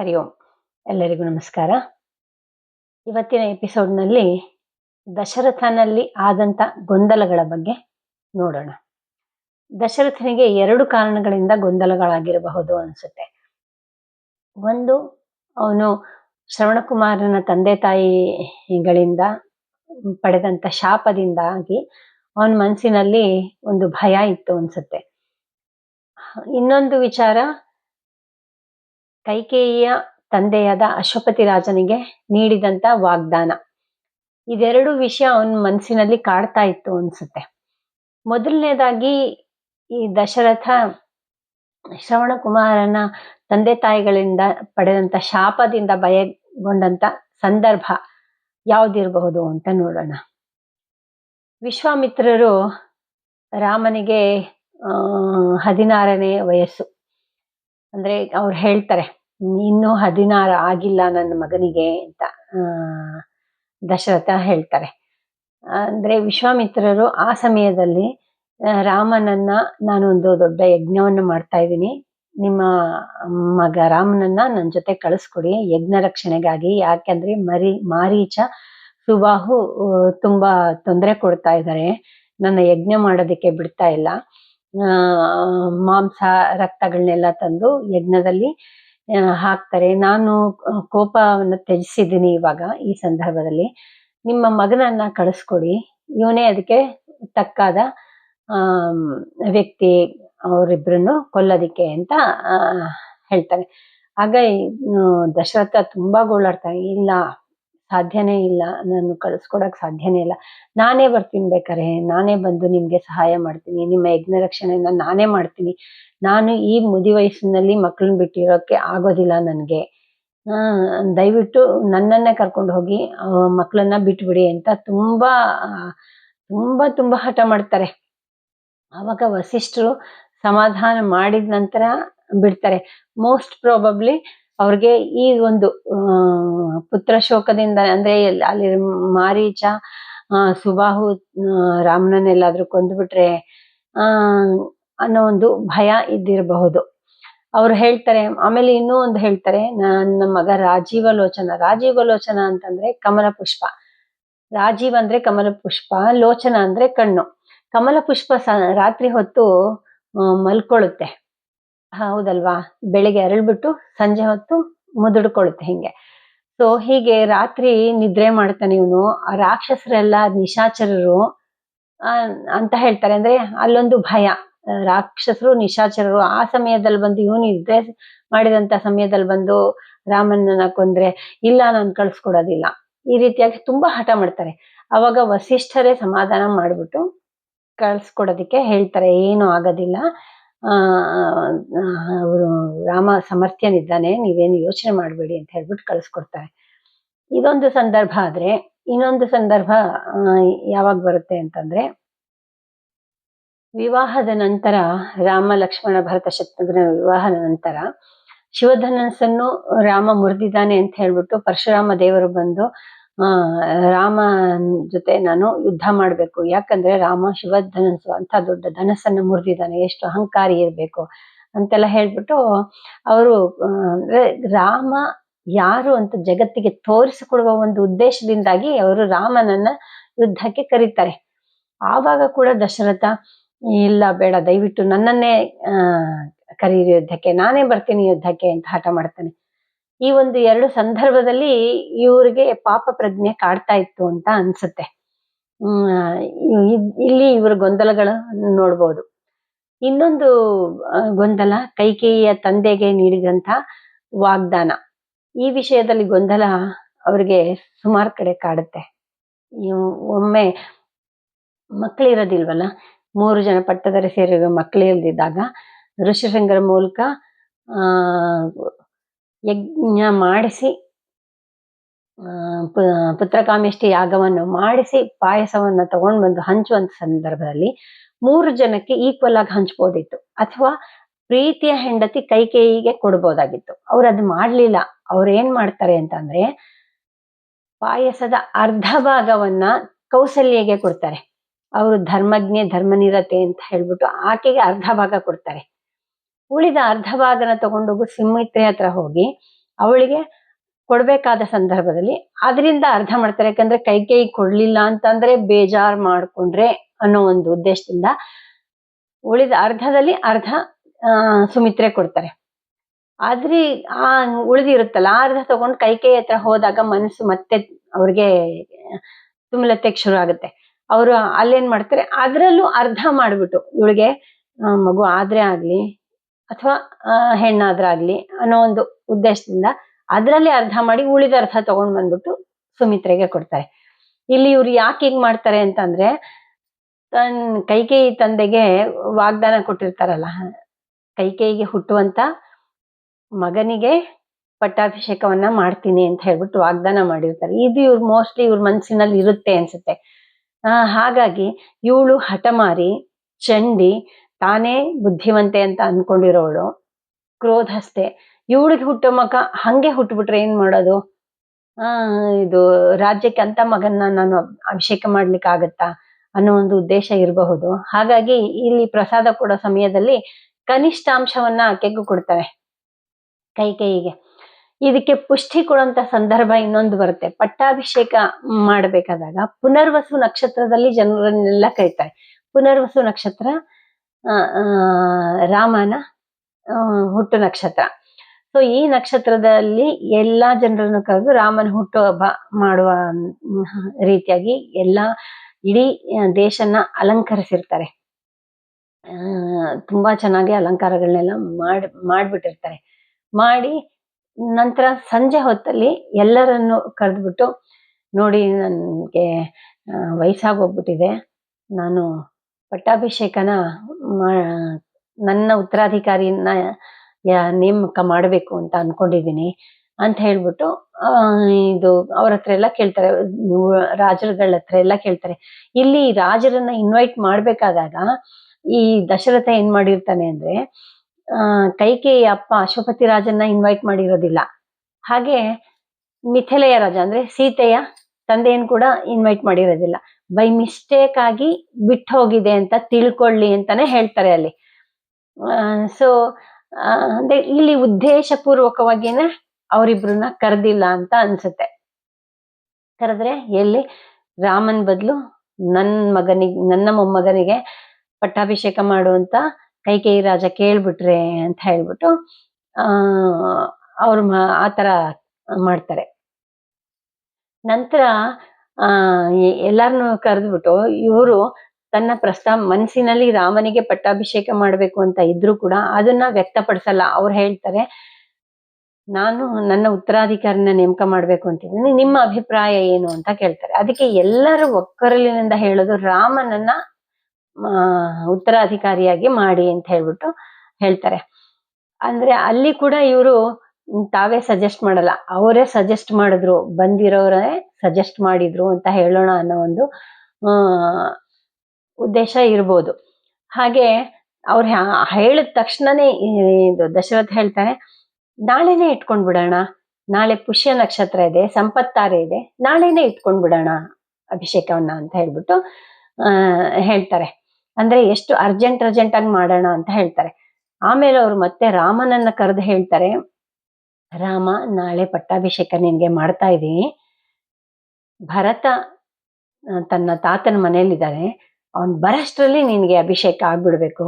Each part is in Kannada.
ಹರಿ ಓಂ. ಎಲ್ಲರಿಗೂ ನಮಸ್ಕಾರ. ಇವತ್ತಿನ ಎಪಿಸೋಡ್ನಲ್ಲಿ ದಶರಥನಲ್ಲಿ ಆದಂತ ಗೊಂದಲಗಳ ಬಗ್ಗೆ ನೋಡೋಣ. ದಶರಥನಿಗೆ ಎರಡು ಕಾರಣಗಳಿಂದ ಗೊಂದಲಗಳಾಗಿರಬಹುದು ಅನಿಸುತ್ತೆ. ಒಂದು, ಅವನು ಶ್ರವಣಕುಮಾರನ ತಂದೆ ತಾಯಿಗಳಿಂದ ಪಡೆದಂತ ಶಾಪದಿಂದಾಗಿ ಅವನ ಮನಸ್ಸಿನಲ್ಲಿ ಒಂದು ಭಯ ಇತ್ತು ಅನ್ಸುತ್ತೆ. ಇನ್ನೊಂದು ವಿಚಾರ ಕೈಕೇಯಿಯ ತಂದೆಯಾದ ಅಶ್ವಪತಿ ರಾಜನಿಗೆ ನೀಡಿದಂತ ವಾಗ್ದಾನ. ಇದೆರಡು ವಿಷಯ ಅವನ ಮನಸ್ಸಿನಲ್ಲಿ ಕಾಡ್ತಾ ಇತ್ತು ಅನ್ಸುತ್ತೆ. ಮೊದಲನೇದಾಗಿ ಈ ದಶರಥ ಶ್ರವಣ ಕುಮಾರನ ತಂದೆ ತಾಯಿಗಳಿಂದ ಪಡೆದಂತ ಶಾಪದಿಂದ ಭಯಗೊಂಡಂತ ಸಂದರ್ಭ ಯಾವ್ದಿರಬಹುದು ಅಂತ ನೋಡೋಣ. ವಿಶ್ವಾಮಿತ್ರರು ರಾಮನಿಗೆ ಹದಿನಾರನೇ ವಯಸ್ಸು. ಅಂದ್ರೆ ಅವ್ರು ಹೇಳ್ತಾರೆ, ಇನ್ನೂ ಹದಿನಾರು ಆಗಿಲ್ಲ ನನ್ನ ಮಗನಿಗೆ ಅಂತ ದಶರಥ ಹೇಳ್ತಾರೆ. ಅಂದ್ರೆ ವಿಶ್ವಾಮಿತ್ರರು ಆ ಸಮಯದಲ್ಲಿ ರಾಮನನ್ನ ನಾನು ಒಂದು ದೊಡ್ಡ ಯಜ್ಞವನ್ನು ಮಾಡ್ತಾ ಇದ್ದೀನಿ. ನಿಮ್ಮ ಮಗ ರಾಮನನ್ನ ನನ್ನ ಜೊತೆ ಕಳಿಸ್ಕೊಡಿ. ಯಜ್ಞ ರಕ್ಷಣೆಗಾಗಿ, ಯಾಕೆಂದ್ರೆ ಮರಿ, ಮಾರೀಚ ಸುಬಾಹು ತುಂಬಾ ತೊಂದರೆ ಕೊಡ್ತಾ ಇದ್ದಾರೆ. ನನ್ನ ಯಜ್ಞ ಮಾಡೋದಕ್ಕೆ ಬಿಡ್ತಾ ಇಲ್ಲ. ಮಾಂಸ ರಕ್ತಗಳನ್ನೆಲ್ಲ ತಂದು ಯಜ್ಞದಲ್ಲಿ ಹಾಕ್ತಾರೆ. ನಾನು ಕೋಪವನ್ನು ತ್ಯಜಿಸಿದ್ದೀನಿ ಇವಾಗ ಈ ಸಂದರ್ಭದಲ್ಲಿ. ನಿಮ್ಮ ಮಗನನ್ನ ಕಳಿಸ್ಕೊಡಿ. ಇವನೇ ಅದಕ್ಕೆ ತಕ್ಕಾದ ವ್ಯಕ್ತಿ ಅವರಿಬ್ಬರನ್ನು ಕೊಲ್ಲೋದಿಕ್ಕೆ ಅಂತ ಹೇಳ್ತಾರೆ. ಆಗ ದಶರಥ ತುಂಬಾ ಗೋಳಾಡ್ತಾನೆ. ಇಲ್ಲ ಸಾಧ್ಯನೇ ಇಲ್ಲ ನಾನು ಕಳ್ಸ್ಕೊಡಕ್ ಸಾಧ್ಯನೇ ಇಲ್ಲ. ನಾನೇ ಬರ್ತೀನಿ ಬೇಕಾರೆ ನಾನೇ ಬಂದು ನಿಮ್ಗೆ ಸಹಾಯ ಮಾಡ್ತೀನಿ, ನಿಮ್ಮ ಯಜ್ಞ ರಕ್ಷಣೆಯನ್ನ ನಾನೇ ಮಾಡ್ತೀನಿ. ನಾನು ಈ ಮುದಿ ವಯಸ್ಸಿನಲ್ಲಿ ಮಕ್ಕಳನ್ನ ಬಿಟ್ಟಿರೋಕೆ ಆಗೋದಿಲ್ಲ ನನಗೆ. ದಯವಿಟ್ಟು ನನ್ನನ್ನೇ ಕರ್ಕೊಂಡು ಹೋಗಿ ಮಕ್ಕಳನ್ನ ಬಿಟ್ಬಿಡಿ ಅಂತ ತುಂಬಾ ತುಂಬಾ ತುಂಬಾ ಹಠ ಮಾಡ್ತಾರೆ. ಆವಾಗ ವಸಿಷ್ಠರು ಸಮಾಧಾನ ಮಾಡಿದ ನಂತರ ಬಿಡ್ತಾರೆ. ಮೋಸ್ಟ್ ಪ್ರಾಬಬ್ಲಿ ಅವ್ರಿಗೆ ಈ ಒಂದು ಪುತ್ರ ಶೋಕದಿಂದ ಅಂದ್ರೆ ಅಲ್ಲಿ ಮಾರೀಚ ಸುಬಾಹು ರಾಮನನ್ನೆಲ್ಲಾದ್ರೂ ಕೊಂದ್ಬಿಟ್ರೆ, ಆ, ಅನ್ನೋ ಒಂದು ಭಯ ಇದ್ದಿರಬಹುದು. ಅವ್ರು ಹೇಳ್ತಾರೆ, ಆಮೇಲೆ ಇನ್ನೂ ಒಂದು ಹೇಳ್ತಾರೆ ನನ್ನ ಮಗ ರಾಜೀವ ಲೋಚನ ರಾಜೀವ ಲೋಚನ ಅಂತಂದ್ರೆ ಕಮಲ ಪುಷ್ಪ ರಾಜೀವ್ ಅಂದ್ರೆ ಕಮಲ ಪುಷ್ಪ ಲೋಚನ ಅಂದ್ರೆ ಕಣ್ಣು. ಕಮಲ ಪುಷ್ಪ ರಾತ್ರಿ ಹೊತ್ತು ಮಲ್ಕೊಳ್ಳುತ್ತೆ ಹೌದಲ್ವಾ? ಬೆಳಿಗ್ಗೆ ಅರಳ್ಬಿಟ್ಟು ಸಂಜೆ ಹೊತ್ತು ಮುದುಡ್ಕೊಳುತ್ತೆ ಹಿಂಗೆ. ಸೊ ಹೀಗೆ ರಾತ್ರಿ ನಿದ್ರೆ ಮಾಡ್ತಾನೆ ಇವನು. ಆ ರಾಕ್ಷಸರೆಲ್ಲ, ನಿಶಾಚರರು ಅಂತ ಹೇಳ್ತಾರೆ. ಅಂದ್ರೆ ಅಲ್ಲೊಂದು ಭಯ. ರಾಕ್ಷಸರು, ನಿಶಾಚರರು, ಆ ಸಮಯದಲ್ಲಿ ಬಂದು ಇವನು ನಿದ್ರೆ ಮಾಡಿದಂತ ಸಮಯದಲ್ಲಿ ಬಂದು ರಾಮನನ್ನ ಕೊಂದ್ರೆ ಇಲ್ಲ, ನಾನು ಕಳ್ಸ್ಕೊಡೋದಿಲ್ಲ. ಈ ರೀತಿಯಾಗಿ ತುಂಬಾ ಹಠ ಮಾಡ್ತಾರೆ. ಅವಾಗ ವಸಿಷ್ಠರೇ ಸಮಾಧಾನ ಮಾಡ್ಬಿಟ್ಟು ಕಳ್ಸ್ಕೊಡೋದಿಕ್ಕೆ ಹೇಳ್ತಾರೆ, ಏನು ಆಗೋದಿಲ್ಲ. ಅವರು ರಾಮ ಸಮರ್ಥ್ಯನಿದ್ದಾನೆ, ನೀವೇನು ಯೋಚನೆ ಮಾಡಬೇಡಿ ಅಂತ ಹೇಳ್ಬಿಟ್ಟು ಕಳಿಸ್ಕೊಡ್ತಾರೆ. ಇದೊಂದು ಸಂದರ್ಭ ಆದ್ರೆ, ಇನ್ನೊಂದು ಸಂದರ್ಭ ಯಾವಾಗ ಬರುತ್ತೆ ಅಂತಂದ್ರೆ, ವಿವಾಹದ ನಂತರ, ರಾಮ ಲಕ್ಷ್ಮಣ ಭರತ ಶತ್ರುಘ್ನ ವಿವಾಹದ ನಂತರ, ಶಿವಧನಸ್ಸನ್ನು ರಾಮ ಮುರಿದಿದ್ದಾನೆ ಅಂತ ಹೇಳ್ಬಿಟ್ಟು ಪರಶುರಾಮ ದೇವರು ಬಂದು ಆ ರಾಮ ಜೊತೆ ನಾನು ಯುದ್ಧ ಮಾಡಬೇಕು. ಯಾಕಂದ್ರೆ ರಾಮ ಶಿವಧನಸ್ಸು ಅಂತ ದೊಡ್ಡ ಧನಸ್ಸನ್ನು ಮುರಿದಿದ್ದಾನೆ. ಎಷ್ಟು ಅಹಂಕಾರಿ ಇರಬೇಕು ಅಂತೆಲ್ಲ ಹೇಳ್ಬಿಟ್ಟು ಅವರು ಅಂದ್ರೆ ರಾಮ ಯಾರು ಅಂತ ಜಗತ್ತಿಗೆ ತೋರಿಸಿಕೊಡುವ ಒಂದು ಉದ್ದೇಶದಿಂದಾಗಿ ಅವರು ರಾಮನನ್ನ ಯುದ್ಧಕ್ಕೆ ಕರೀತಾರೆ. ಆವಾಗ ಕೂಡ ದಶರಥ, ಇಲ್ಲ ಬೇಡ, ದಯವಿಟ್ಟು ನನ್ನನ್ನೇ ಕರೀರಿ ಯುದ್ಧಕ್ಕೆ, ನಾನೇ ಬರ್ತೀನಿ ಯುದ್ಧಕ್ಕೆ ಅಂತ ಹಠ ಮಾಡ್ತಾನೆ. ಈ ಒಂದು ಎರಡು ಸಂದರ್ಭದಲ್ಲಿ ಇವ್ರಿಗೆ ಪಾಪ ಪ್ರಜ್ಞೆ ಕಾಡ್ತಾ ಇತ್ತು ಅಂತ ಅನ್ಸುತ್ತೆ. ಇಲ್ಲಿ ಇವರ ಗೊಂದಲಗಳನ್ನು ನೋಡ್ಬೋದು. ಇನ್ನೊಂದು ಗೊಂದಲ ಕೈಕೇಯಿಯ ತಂದೆಗೆ ನೀಡಿದಂತ ವಾಗ್ದಾನ. ಈ ವಿಷಯದಲ್ಲಿ ಗೊಂದಲ ಅವ್ರಿಗೆ ಸುಮಾರು ಕಡೆ ಕಾಡುತ್ತೆ. ಒಮ್ಮೆ ಮಕ್ಕಳಿರೋದಿಲ್ವಲ್ಲ ಮೂರು ಜನ ಪಟ್ಟದರೆ ಸೇರಿರುವ ಮಕ್ಕಳಿಲ್ದಿದ್ದಾಗ ಋಷಿಶೃಂಗರ ಮೂಲಕ, ಆ ಯಜ್ಞ ಮಾಡಿಸಿ ಪುತ್ರಕಾಮೇಷ್ಟಿ ಯಾಗವನ್ನು ಮಾಡಿಸಿ, ಪಾಯಸವನ್ನ ತಗೊಂಡ್ ಬಂದು ಹಂಚುವಂತ ಸಂದರ್ಭದಲ್ಲಿ ಮೂರು ಜನಕ್ಕೆ ಈಕ್ವಲ್ ಆಗಿ ಹಂಚ್ಬೋದಿತ್ತು. ಅಥವಾ ಪ್ರೀತಿಯ ಹೆಂಡತಿ ಕೈಕೇಯಿಗೆ ಕೊಡ್ಬೋದಾಗಿತ್ತು. ಅವ್ರು ಅದು ಮಾಡ್ಲಿಲ್ಲ. ಅವ್ರು ಏನ್ ಮಾಡ್ತಾರೆ ಅಂತಂದ್ರೆ ಪಾಯಸದ ಅರ್ಧ ಭಾಗವನ್ನ ಕೌಸಲ್ಯಗೆ ಕೊಡ್ತಾರೆ. ಅವರು ಧರ್ಮಜ್ಞೆ, ಧರ್ಮನಿರತೆ ಅಂತ ಹೇಳ್ಬಿಟ್ಟು ಆಕೆಗೆ ಅರ್ಧ ಭಾಗ ಕೊಡ್ತಾರೆ. ಉಳಿದ ಅರ್ಧ ಭಾಗನ ತಗೊಂಡೋಗು ಸಿಂಹಿತ್ರೆ ಹತ್ರ ಹೋಗಿ ಅವಳಿಗೆ ಕೊಡಬೇಕಾದ ಸಂದರ್ಭದಲ್ಲಿ ಅದರಿಂದ ಅರ್ಧ ಮಾಡ್ತಾರೆ. ಯಾಕಂದ್ರೆ ಕೈ ಕೈ ಕೊಡ್ಲಿಲ್ಲ ಅಂತಂದ್ರೆ ಬೇಜಾರ್ ಮಾಡ್ಕೊಂಡ್ರೆ ಅನ್ನೋ ಒಂದು ಉದ್ದೇಶದಿಂದ ಉಳಿದ ಅರ್ಧದಲ್ಲಿ ಅರ್ಧ ಸುಮಿತ್ರೆ ಕೊಡ್ತಾರೆ. ಆದ್ರೆ, ಆ, ಉಳಿದಿರುತ್ತಲ್ಲ, ಆ ಅರ್ಧ ತಗೊಂಡು ಕೈ ಕೈ ಹತ್ರ ಹೋದಾಗ ಮನಸ್ಸು ಮತ್ತೆ ಅವ್ರಿಗೆ ತುಮಲತೆಗ್ ಶುರು ಆಗುತ್ತೆ. ಅವರು ಅಲ್ಲೇನ್ ಮಾಡ್ತಾರೆ? ಅದ್ರಲ್ಲೂ ಅರ್ಧ ಮಾಡ್ಬಿಟ್ಟು ಇವಳಿಗೆ ಮಗು ಆದ್ರೆ ಆಗ್ಲಿ ಅಥವಾ ಹೆಣ್ಣಾದ್ರಾಗ್ಲಿ ಅನ್ನೋ ಒಂದು ಉದ್ದೇಶದಿಂದ ಅದರಲ್ಲಿ ಅರ್ಧ ಮಾಡಿ ಉಳಿದ ಅರ್ಧ ತಗೊಂಡ್ ಬಂದ್ಬಿಟ್ಟು ಸುಮಿತ್ರೆಗೆ ಕೊಡ್ತಾರೆ. ಇಲ್ಲಿ ಇವ್ರು ಯಾಕೆ ಹೀಗ್ ಮಾಡ್ತಾರೆ ಅಂತಂದ್ರೆ, ತನ್ ಕೈಕೇಯಿ ತಂದೆಗೆ ವಾಗ್ದಾನ ಕೊಟ್ಟಿರ್ತಾರಲ್ಲ, ಕೈಕೇಯಿಗೆ ಹುಟ್ಟುವಂತ ಮಗನಿಗೆ ಪಟ್ಟಾಭಿಷೇಕವನ್ನ ಮಾಡ್ತೀನಿ ಅಂತ ಹೇಳ್ಬಿಟ್ಟು ವಾಗ್ದಾನ ಮಾಡಿರ್ತಾರೆ. ಇದು ಇವ್ರು ಮೋಸ್ಟ್ಲಿ ಇವ್ರ ಮನ್ಸಿನಲ್ಲಿ ಇರುತ್ತೆ ಅನ್ಸುತ್ತೆ. ಹಾಗಾಗಿ ಇವಳು ಹಠಮಾರಿ, ಚಂಡಿ ತಾನೇ ಬುದ್ಧಿವಂತೆ ಅಂತ ಅನ್ಕೊಂಡಿರೋಳು. ಕ್ರೋಧಸ್ಥೆ. ಇವಳಿಗೆ ಹುಟ್ಟೋ ಮಗ ಹಂಗೆ ಹುಟ್ಟುಬಿಟ್ರೆ ಏನ್ ಮಾಡೋದು? ಆ, ಇದು ರಾಜ್ಯಕ್ಕೆ ಅಂತ ಮಗನ್ನ ನಾನು ಅಭಿಷೇಕ ಮಾಡ್ಲಿಕ್ಕೆ ಆಗತ್ತಾ ಅನ್ನೋ ಒಂದು ಉದ್ದೇಶ ಇರಬಹುದು. ಹಾಗಾಗಿ ಇಲ್ಲಿ ಪ್ರಸಾದ ಕೊಡೋ ಸಮಯದಲ್ಲಿ ಕನಿಷ್ಠಾಂಶವನ್ನ ಆಕೆಗೂ ಕೊಡ್ತಾರೆ. ಕೈ ಕೈಗೆ. ಇದಕ್ಕೆ ಪುಷ್ಟಿ ಕೊಡುವಂತ ಸಂದರ್ಭ ಇನ್ನೊಂದು ಬರುತ್ತೆ. ಪಟ್ಟಾಭಿಷೇಕ ಮಾಡಬೇಕಾದಾಗ ಪುನರ್ವಸು ನಕ್ಷತ್ರದಲ್ಲಿ ಜನರನ್ನೆಲ್ಲ ಕರೀತಾರೆ. ಪುನರ್ವಸು ನಕ್ಷತ್ರ ರಾಮನ ಹುಟ್ಟು ನಕ್ಷತ್ರ. ಸೊ ಈ ನಕ್ಷತ್ರದಲ್ಲಿ ಎಲ್ಲಾ ಜನರನ್ನು ಕರೆದು ರಾಮನ ಹುಟ್ಟು ಹಬ್ಬ ಮಾಡುವ ರೀತಿಯಾಗಿ ಎಲ್ಲಾ ಇಡೀ ದೇಶನ ಅಲಂಕರಿಸಿರ್ತಾರೆ. ತುಂಬಾ ಚೆನ್ನಾಗಿ ಅಲಂಕಾರಗಳನ್ನೆಲ್ಲ ಮಾಡಿ, ಮಾಡ್ಬಿಟ್ಟಿರ್ತಾರೆ. ಮಾಡಿ ನಂತರ ಸಂಜೆ ಹೊತ್ತಲ್ಲಿ ಎಲ್ಲರನ್ನು ಕರೆದ್ಬಿಟ್ಟು, ನೋಡಿ, ನನಗೆ ವಯಸ್ಸಾಗೋಗ್ಬಿಟ್ಟಿದೆ ನಾನು ಪಟ್ಟಾಭಿಷೇಕನ ನನ್ನ ಉತ್ತರಾಧಿಕಾರಿನ ನೇಮಕ ಮಾಡಬೇಕು ಅಂತ ಅನ್ಕೊಂಡಿದ್ದೀನಿ ಅಂತ ಹೇಳ್ಬಿಟ್ಟು ಇದು ಅವ್ರ ಹತ್ರ ಎಲ್ಲ ಕೇಳ್ತಾರೆ ರಾಜರುಗಳ ಹತ್ರ ಎಲ್ಲ ಕೇಳ್ತಾರೆ. ಇಲ್ಲಿ ರಾಜರನ್ನ ಇನ್ವೈಟ್ ಮಾಡ್ಬೇಕಾದಾಗ ಈ ದಶರಥ ಏನ್ ಮಾಡಿರ್ತಾನೆ ಅಂದ್ರೆ, ಆ, ಕೈಕೇಯಿ ಅಪ್ಪ ಅಶ್ವಪತಿ ರಾಜನ್ನ ಇನ್ವೈಟ್ ಮಾಡಿರೋದಿಲ್ಲ. ಹಾಗೆ ಮಿಥಿಲೆಯ ರಾಜ ಅಂದ್ರೆ ಸೀತೆಯ ತಂದೆಯನ್ನು ಕೂಡ ಇನ್ವೈಟ್ ಮಾಡಿರೋದಿಲ್ಲ. ಬೈ ಮಿಸ್ಟೇಕ್ ಆಗಿ ಬಿಟ್ಟು ಹೋಗಿದೆ ಅಂತ ತಿಳ್ಕೊಳ್ಳಿ ಅಂತಾನೆ ಹೇಳ್ತಾರೆ ಅಲ್ಲಿ. ಸೊ ಅಂದ್ರೆ ಇಲ್ಲಿ ಉದ್ದೇಶ ಪೂರ್ವಕವಾಗಿನ ಅವರಿಬ್ರನ್ನ ಕರೆದಿಲ್ಲ ಅಂತ ಅನ್ಸುತ್ತೆ. ಕರೆದ್ರೆ ಎಲ್ಲಿ? ರಾಮನ್ ಬದಲು ನನ್ನ ಮಗನಿಗೆ, ನನ್ನ ಮೊಮ್ಮಗನಿಗೆ ಪಟ್ಟಾಭಿಷೇಕ ಮಾಡುವಂತ ಕೈಕೇಯಿ ರಾಜ ಕೇಳ್ಬಿಟ್ರೆ ಅಂತ ಹೇಳ್ಬಿಟ್ಟು, ಆ, ಅವ್ರು ಮಾ- ಆ ತರ ಮಾಡ್ತಾರೆ. ನಂತರ ಆ, ಎ- ಎಲ್ಲಾರ್ನು ಕರೆದ್ಬಿಟ್ಟು ಇವರು ತನ್ನ ಪ್ರಸ್ತಾವ ಮನಸ್ಸಿನಲ್ಲಿ ರಾಮನಿಗೆ ಪಟ್ಟಾಭಿಷೇಕ ಮಾಡಬೇಕು ಅಂತ ಇದ್ರು ಕೂಡ ಅದನ್ನ ವ್ಯಕ್ತಪಡಿಸಲ್ಲ. ಅವ್ರು ಹೇಳ್ತಾರೆ, ನಾನು ನನ್ನ ಉತ್ತರಾಧಿಕಾರಿನ ನೇಮಕ ಮಾಡ್ಬೇಕು ಅಂತಿದ್ದೀನಿ, ನಿಮ್ಮ ಅಭಿಪ್ರಾಯ ಏನು? ಅಂತ ಕೇಳ್ತಾರೆ. ಅದಕ್ಕೆ ಎಲ್ಲರೂ ಒಕ್ಕರಲಿನಿಂದ ಹೇಳೋದು, ರಾಮನನ್ನ ಉತ್ತರಾಧಿಕಾರಿಯಾಗಿ ಮಾಡಿ ಅಂತ ಹೇಳ್ಬಿಟ್ಟು ಹೇಳ್ತಾರೆ. ಅಂದ್ರೆ ಅಲ್ಲಿ ಕೂಡ ಇವರು ತಾವೇ ಸಜೆಸ್ಟ್ ಮಾಡಲ್ಲ. ಅವರೇ ಸಜೆಸ್ಟ್ ಮಾಡಿದ್ರು, ಬಂದಿರೋರೇ ಸಜೆಸ್ಟ್ ಮಾಡಿದ್ರು ಅಂತ ಹೇಳೋಣ ಅನ್ನೋ ಒಂದು ಉದ್ದೇಶ ಇರ್ಬೋದು. ಹಾಗೆ ಅವ್ರು ಹೇಳಿದ ತಕ್ಷಣನೇ ಇದು ದಶರಥ ಹೇಳ್ತಾರೆ ನಾಳೆನೆ ಇಟ್ಕೊಂಡು ಬಿಡೋಣ. ನಾಳೆ ಪುಷ್ಯ ನಕ್ಷತ್ರ ಇದೆ ಸಂಪತ್ತಾರೆ ಇದೆ, ನಾಳೆನೆ ಇಟ್ಕೊಂಡು ಬಿಡೋಣ ಅಭಿಷೇಕವನ್ನ ಅಂತ ಹೇಳ್ಬಿಟ್ಟು ಹೇಳ್ತಾರೆ. ಅಂದ್ರೆ ಎಷ್ಟು ಅರ್ಜೆಂಟ್ ಅರ್ಜೆಂಟ್ ಆಗಿ ಮಾಡೋಣ ಅಂತ ಹೇಳ್ತಾರೆ. ಆಮೇಲೆ ಅವ್ರು ಮತ್ತೆ ರಾಮನನ್ನ ಕರೆದು ಹೇಳ್ತಾರೆ ರಾಮ, ನಾಳೆ ಪಟ್ಟಾಭಿಷೇಕ ನಿನ್ಗೆ ಮಾಡ್ತಾ ಇದ್ದೀನಿ. ಭರತ ತನ್ನ ತಾತನ ಮನೆಯಲ್ಲಿದ್ದಾನೆ ಅವನ್ ಬರಷ್ಟರಲ್ಲಿ ನಿನಗೆ ಅಭಿಷೇಕ ಆಗ್ಬಿಡ್ಬೇಕು.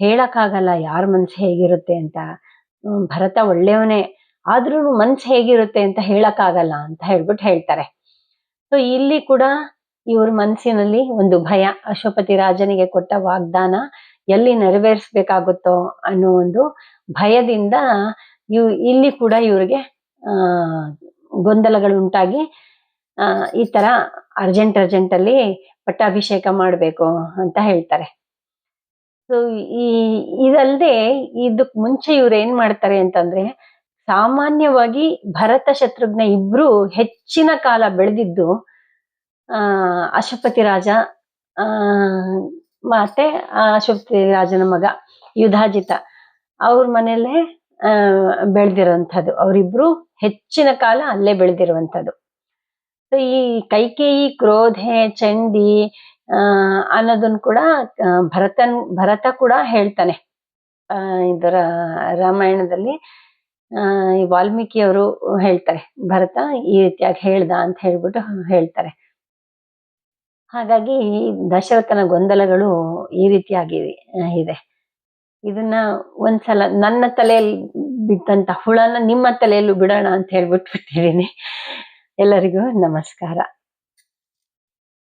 ಹೇಳಕ್ಕಾಗಲ್ಲ, ಯಾರ ಮನ್ಸು ಹೇಗಿರುತ್ತೆ ಅಂತ. ಭರತ ಒಳ್ಳೆಯವನೇ. ಆದ್ರೂ ಮನ್ಸು ಹೇಗಿರುತ್ತೆ ಅಂತ ಹೇಳಕ್ಕಾಗಲ್ಲ ಅಂತ ಹೇಳ್ಬಿಟ್ಟು ಹೇಳ್ತಾರೆ. ಸೊ ಇಲ್ಲಿ ಕೂಡ ಇವ್ರ ಮನಸ್ಸಿನಲ್ಲಿ ಒಂದು ಭಯ. ಅಶ್ವಪತಿ ರಾಜನಿಗೆ ಕೊಟ್ಟ ವಾಗ್ದಾನ ಎಲ್ಲಿ ನೆರವೇರಿಸ್ಬೇಕಾಗುತ್ತೋ ಅನ್ನೋ ಒಂದು ಭಯದಿಂದ ಇವ್ ಇಲ್ಲಿ ಕೂಡ ಇವ್ರಿಗೆ ಗೊಂದಲಗಳು ಉಂಟಾಗಿ ಈ ತರ ಅರ್ಜೆಂಟ್ ಅರ್ಜೆಂಟ್ ಅಲ್ಲಿ ಪಟ್ಟಾಭಿಷೇಕ ಮಾಡ್ಬೇಕು ಅಂತ ಹೇಳ್ತಾರೆ. ಸೊ ಈ ಇದಲ್ಲದೆ ಇದಕ್ ಮುಂಚೆ ಇವ್ರು ಏನ್ ಮಾಡ್ತಾರೆ ಅಂತಂದ್ರೆ, ಸಾಮಾನ್ಯವಾಗಿ ಭರತ ಶತ್ರುಘ್ನ ಇಬ್ರು ಹೆಚ್ಚಿನ ಕಾಲ ಬೆಳೆದಿದ್ದು, ಆ ಅಶ್ವಪತಿ ರಾಜ, ಆ, ಮತ್ತೆ ಅಶ್ವಪತಿ ರಾಜನ ಮಗ ಯುಧಾಜಿತ. ಅವ್ರ ಮನೆಯಲ್ಲೇ ಆ ಬೆಳೆದಿರುವಂಥದ್ದು. ಅವರಿಬ್ರು ಹೆಚ್ಚಿನ ಕಾಲ ಅಲ್ಲೇ ಬೆಳೆದಿರುವಂಥದ್ದು. ಈ ಕೈಕೇಯಿ, ಕ್ರೋಧೆ, ಚಂಡಿ ಅನ್ನೋದನ್ನು ಕೂಡ ಭರತನ್, ಭರತ ಕೂಡ ಹೇಳ್ತಾನೆ. ಇದರ ರಾಮಾಯಣದಲ್ಲಿ ವಾಲ್ಮೀಕಿಯವರು ಹೇಳ್ತಾರೆ. ಭರತ ಈ ರೀತಿಯಾಗಿ ಹೇಳ್ದ ಅಂತ ಹೇಳ್ಬಿಟ್ಟು ಹೇಳ್ತಾರೆ. ಹಾಗಾಗಿ ದಶರಥನ ಗೊಂದಲಗಳು ಈ ರೀತಿಯಾಗಿ ಇದೆ. ಇದನ್ನ ಒಂದ್ಸಲ ನನ್ನ ತಲೆಯಲ್ಲಿ ಬಿದ್ದಂತ ಹುಳನ ನಿಮ್ಮ ತಲೆಯಲ್ಲೂ ಬಿಡೋಣ ಅಂತ ಹೇಳ್ಬಿಟ್ಬಿಟ್ಟಿದ್ದೀನಿ. ಎಲ್ಲರಿಗೂ ನಮಸ್ಕಾರ.